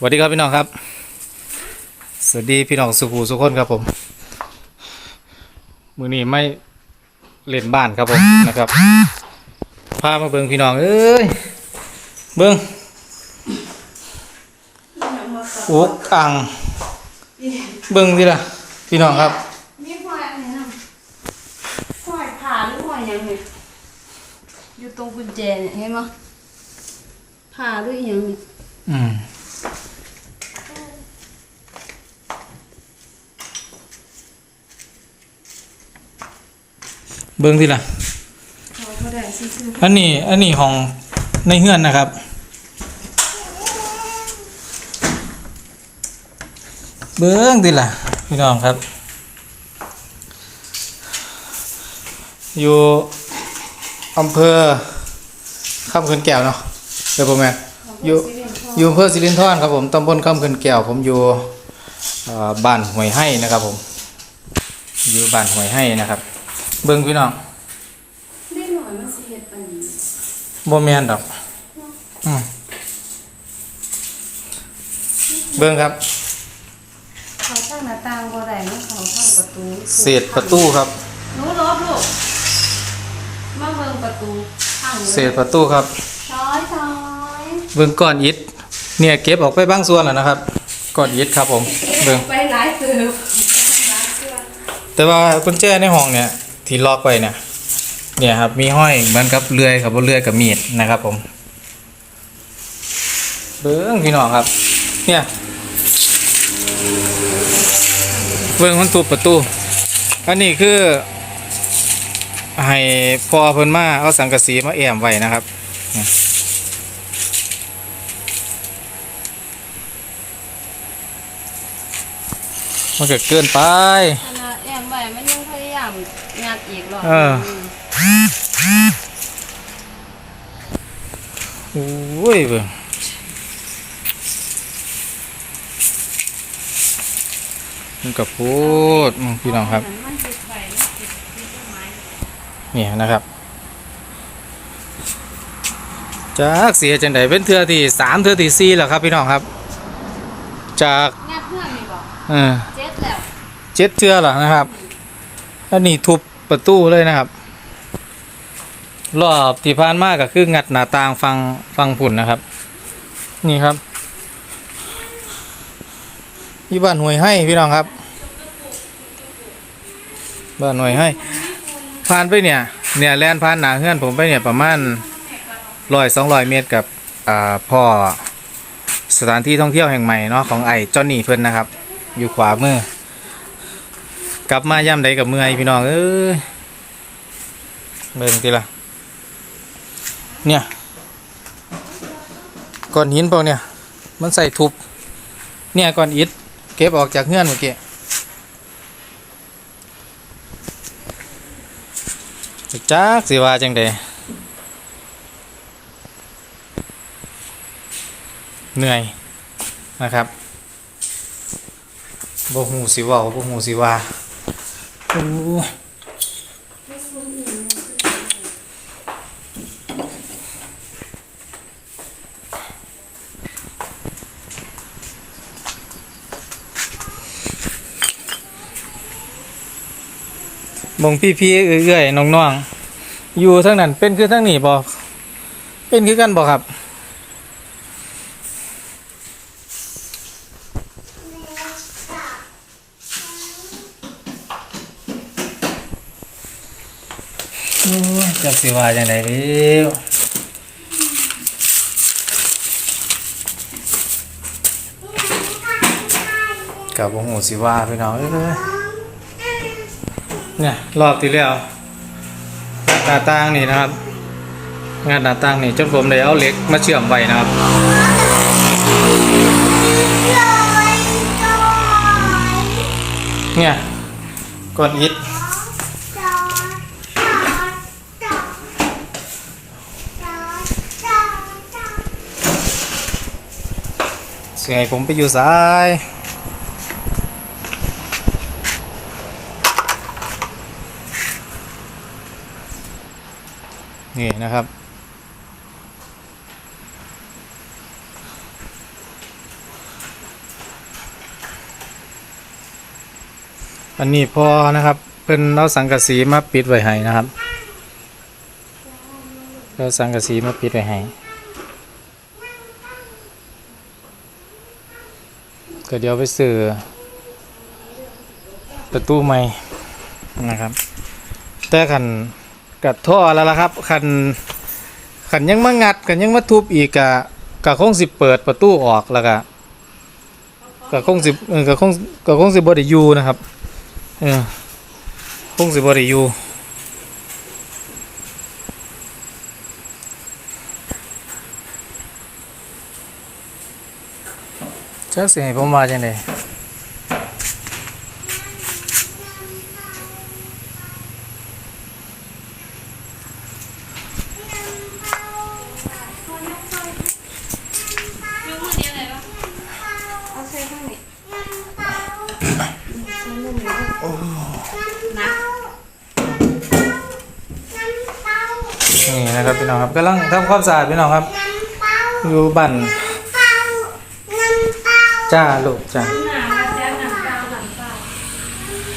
สวัสดีครับพี่น้องครับ สวัสดีพี่น้องสุภูสุคนครับผม มือนี้ไม่เล่นบ้านครับผมนะครับพามาเบิ่งพี่น้องเอ้ยเบิ่งอุกอังเบิ่งดิล่ะพี่น้องครับนี่พลอยอะไรนะพลอยผ่าหรือพลอยยังเนี่ยอยู่ตรงกุญแจเนี่ยเห็นไหมผ่าหรือยังเนี่ยอืม เบิ่งดิล่ะเขาก็ได้ซื่ออันนี้อันนี้ของในเฮือนนะครับ เบิ้งดิล่ะพี่น้องครับ อยู่อำเภอคำเขินแก้วเนาะเดี๋ยวผมแม่นอยู่อยู่อำเภอสิรินธรครับผมตำบลคำเขินแก้วผมอยู่เอ่อบ้านห้วยให้นะครับผม อยู่บ้านห้วยให้นะครับ เบิ้งพี่น้องๆนิดหน่อยมันสิเฮ็ดปานนี้บ่แม่นดอกอืมเบิ่งครับ เขาทางหน้าต่างบ่ได้เนาะเขาทางประตูเศษประตูครับ หนูลบลูกมาเบิ่งประตูทางเศษประตูครับ ช้อยช้อยเบิ่งก้อนอิฐเนี่ยเก็บออกไปบางส่วนแล้วนะครับก้อนอิฐครับผมเบิ่งไปหลายเติบ แต่ว่ากุญแจในห้องเนี่ย ที่ล็อกไว้เนี่ยเนี่ยครับมีห้อยเหมือนกับเลื่อยครับบ่เลื่อยกับมีดนะครับผมเบิ่งพี่น้องครับ เนี่ยเบิ่งมันทุบประตูอันนี้คือให้พอเพิ่นมาเอาสังกะสีมาแอมไว้นะครับมันก็เกินไปแอมไว้มันยังพยายาม งัดอีกรอบเออ โอ้ยเบิ่งมันกับพูดอืมพี่น้องครับ มันติดไว้มันติดติดต้นไม้เนี่ยนะครับจากเสียจังไดเป็นเทือที่สามเทือที่สี่แล้วครับพี่น้องครับ จากงัดเพื่อนมีบ่เออเจ็ดแล้ว เจ็ดเทือแล้วนะครับอันนี้ทุบ ประตูเลยนะครับ รอบที่ผ่านมากก็คืองัดหน้าต่างฟังฟังผุ่นนะครับ นี่ครับยี่บ้านหวยให้พี่น้องครับ บ้านหวยให้ผ่านไปเนี่ย เนี่ยแลนผ่านหนาเฮือนผมไปเนี่ยประมาณร้อยสองร้อยเมตรกับอ่าพ่อสถานที่ท่องเที่ยวแห่งใหม่เนาะของไอ้จอนนี่เพิ่นนะครับ อยู่ขวามือ กลับมาย่ำใดกับเมื่อยพี่น้องเอ้ยเบิ่งทีละเนี่ยก้อนหินพวกเนี่ย มันใส่ทุบ เนี่ยก้อนอิฐเก็บออกจากเงื่อนเมื่อกี้จักสิว่าจังใดเหนื่อยนะครับบ่หูสิว่าบ่หูสิว่า โอ้มองพี่พี่ๆเอื้อยๆน้องๆ อยู่ทั้งนั้นเป็นคือทั้งนี้บ่เป็นคือกันบ่ครับ โอ้ยจัก สิว่าจังไดด้วกับบ่ฮู้สิว่าพี่น้องเอ้ยเนี่ยรอบที่แล้วหน้าต่างนี่นะครับ งานหน้าต่างนี่จนผมได้เอาเหล็กมาเชื่อมไว้นะครับเนี่ยก้อนอิฐ สียงผมไปอยู่ซ้ายนี่นะครับ อันนี้พอนะครับเป็นเราสังกะสีมาปิดไว้ให้นะครับเราสังกะสีมาปิดไว้ให้ ก็เดี๋ยวไปซื้อประตูใหม่นะครับ แต่ขันกัดท่อแล้วล่ะครับขันขันยังมางัดขันยังมาทุบอีกกะกะคงสิเปิดประตูออกแล้วกะกะคงสิเออกะคงกะคงสิบ่ได้อยู่นะครับเออคงสิบ่ได้อยู่ จักสิให้ผมว่าจังได๋เอาใส่ข้างนี้นะนี่นะครับพี่น้องครับกำลังทำความสะอาดพี่น้องครับ อยู่บ้าน จ้าลูกจ้า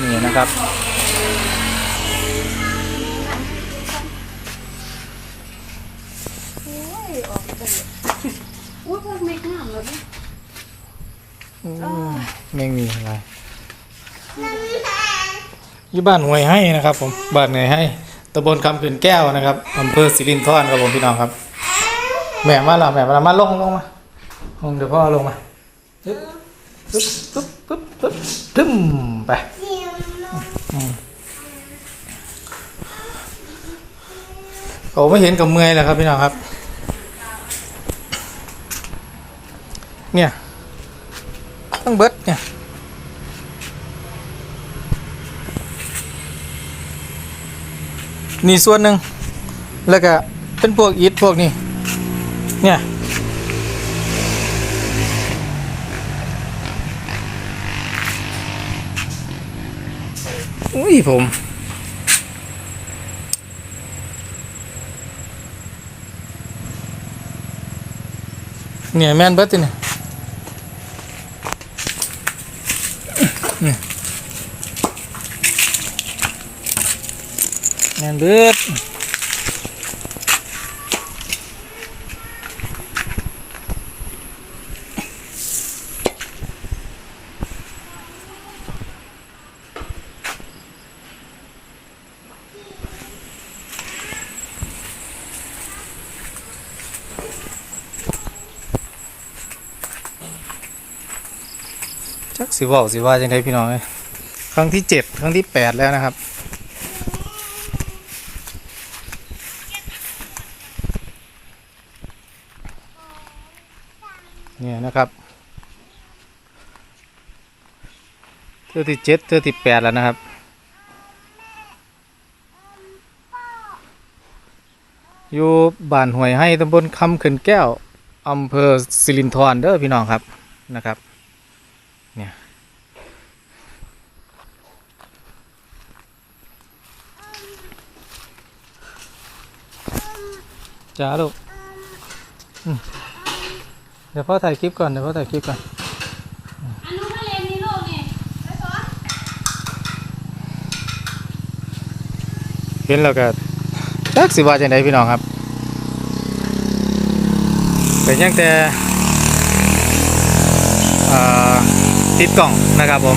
นี่นะครับ โอ้ยออกไปเลยอุ้ยพวกเม็ดงามเลยไม่มีอะไรอยู่บ้านห้วยให้นะครับ ผมบ้านห้วยให้ตำบลคำขืนแก้วนะครับอำเภอสิรินธรครับผมพี่น้องครับแม่มาแล้วแม่มาแล้วมาลงลงมาลงเดี๋ยวพ่อลงมา ปึ๊บปึ๊บปึ๊บปึ๊บปึ๊บทึมไปอืมโอ้ไม่เห็นกับเมื่อยแล้วครับพี่น้องครับ เนี่ยต้องเบิดเนี่ยนี่ส่วนหนึ่งแล้วก็เป็นพวกอิฐพวกนี้เนี่ย อุ้ยผมเนี่ยแม่นเบิดติเนี่ยแม่นเบิด สิว่าสิว่าจังไดพี่น้องครั้งที่เจ็ดครั้งที่แปดแล้วนะครับ เนี่ยนะครับเทือที่เจ็ดเทือที่แปดแล้วนะครับอยู่บ้านห้วยให้ตำบลคำเขินแก้วอำเภอสิรินธรเด้อพี่น้องครับนะครับ เนี่ย จ้าลูกเดี๋ยวพ่อถ่ายคลิปก่อน เดี๋ยวพ่อถ่ายคลิปก่อนอันนู้นมาเรียนนี่ลูกนี่สอนเห็นแล้วก็จักสิว่าจังไดพี่น้องครับเป็นยังแต่ติดกล่องนะครับผม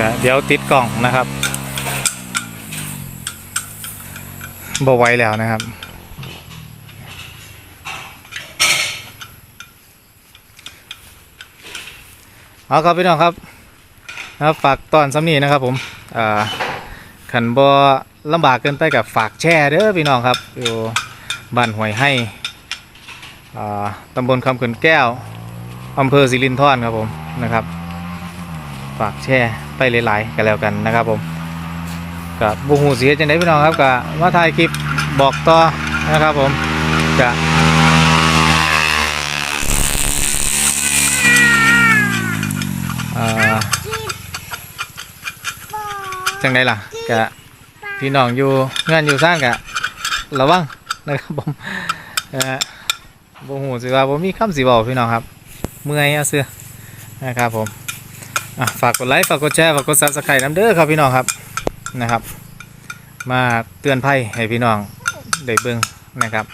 ก็เดี๋ยวติดกล่องนะครับบ่ไหวแล้วนะครับเอาครับพี่น้องครับนะครับฝากตอนซ้ำนี้นะครับผมอ่าขันบอลำบากเกินไปกับฝากแช่เด้อพี่น้องครับอยู่บ้านห้วยให้อ่าตำบลคำขินแก้วอำเภอสิรินธรครับผมนะครับ ฝากแช่ไปหลายๆกันแล้วกันนะครับผมกับบูหูเสียจังไดพี่น้องครับกับมาถ่ายคลิปบอกต่อนะครับผมจะอ่าจังไดล่ะกะพี่น้องอยู่งานอยู่สร้างกะระวังนะครับผมนะฮะบ่ฮู้สิว่าบ่มีคำสิเว้าพี่น้องครับเมื่อยเอาเสื้อนะครับผม อะฝากกดไลค์ฝากกดแชร์ฝากกดซับสไครต์น้ำเด้อครับพี่น้องครับนะครับ มาเตือนภัยให้พี่น้องได้เบิ่งนะครับ